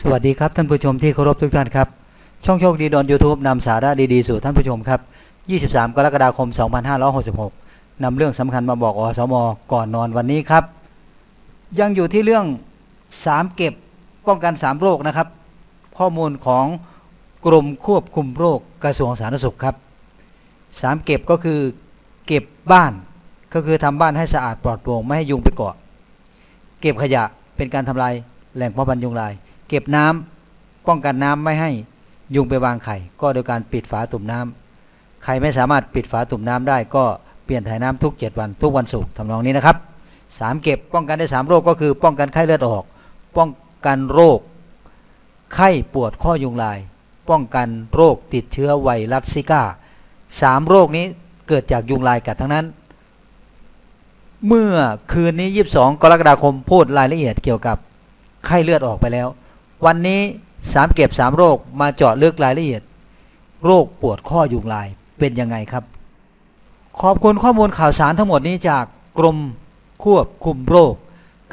สวัสดีครับท่านผู้ชมที่เคารพทุกท่านครับ ช่องโชคดีดอน YouTube นำสาระดีๆสู่ท่านผู้ชมครับ 23 กรกฎาคม 2566 นำเรื่องสำคัญมาบอกอสมก่อนนอนวันนี้ครับ ยังอยู่ที่เรื่อง 3 เก็บป้องกัน 3 โรคนะครับ ข้อมูลของกรมควบคุมโรคกระทรวงสาธารณสุขครับ 3 เก็บก็คือเก็บบ้านก็คือทำบ้านให้สะอาดปลอดโปร่งไม่ให้ยุงไปเกาะ เก็บขยะเป็นการทำลายแหล่งเพาะพันธุ์ยุงลาย เก็บน้ำป้องกันน้ำไม่ให้ยุงไปวางไข่ ก็โดยการปิดฝาตุ่มน้ำใครไม่สามารถปิดฝาตุ่มน้ำได้ก็เปลี่ยนถ่ายน้ำทุก 7 วันทุกวันศุกร์ทำนองนี้นะครับสามเก็บป้องกันได้สามโรคก็คือ ป้องกันไข้เลือดออก ป้องกันโรค ไข้ปวดข้อยุงลาย ป้องกันโรคติดเชื้อไวรัสซิก้าสามโรคนี้เกิดจากยุงลายกัดทั้งนั้น เมื่อคืนนี้ 22 กรกฎาคมพูดรายละเอียดเกี่ยวกับไข้เลือดออกไปแล้ว วันนี้สามเก็บสามโรคมาเจาะลึกรายละเอียด โรคปวดข้อยุงลายเป็นยังไงครับ ขอบคุณข้อมูลข่าวสารทั้งหมดนี้จากกรมควบคุมโรค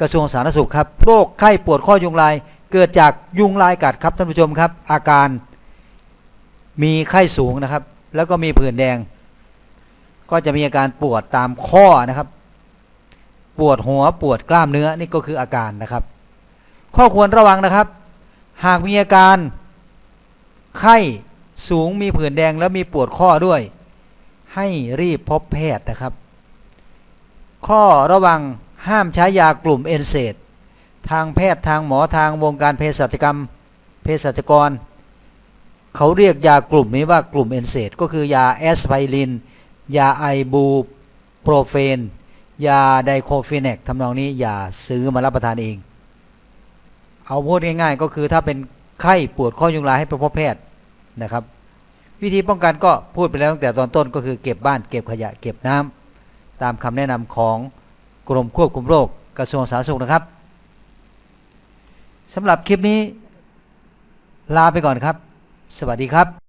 กระทรวงสาธารณสุขครับ โรคไข้ปวดข้อยุงลาย เกิดจากยุงลายกัดครับท่านผู้ชมครับ อาการมีไข้สูงนะครับ แล้วก็มีผื่นแดง ก็จะมีอาการปวดตามข้อนะครับ ปวดหัวปวดกล้ามเนื้อนี่ก็คืออาการนะครับ ข้อควรระวังนะครับ หากมีอาการไข้สูงมีผื่นแดงแล้วมีปวดข้อด้วย ให้รีบพบแพทย์นะครับ ข้อระวังห้ามใช้ยากลุ่มเอนเซดทางแพทย์ทางหมอทางวงการเภสัชกรรมเภสัชกร เขาเรียกยากลุ่มนี้ว่ากลุ่มเอนเซดก็คือยาแอสไพริน ยาไอบูโปรเฟน ยาไดโคฟินแนกทำนองนี้อย่าซื้อมารับประทานเอง เอาพูดง่าย ๆ ก็คือถ้าเป็นไข้ปวดข้อยุงลายให้ไปพบแพทย์นะครับ วิธีป้องกันก็พูดไปแล้วตั้งแต่ตอนต้นก็คือเก็บบ้านเก็บขยะเก็บน้ำตามคำแนะนำของกรมควบคุมโรคกระทรวงสาธารณสุขนะครับสำหรับคลิปนี้ลาไปก่อนครับ สวัสดีครับ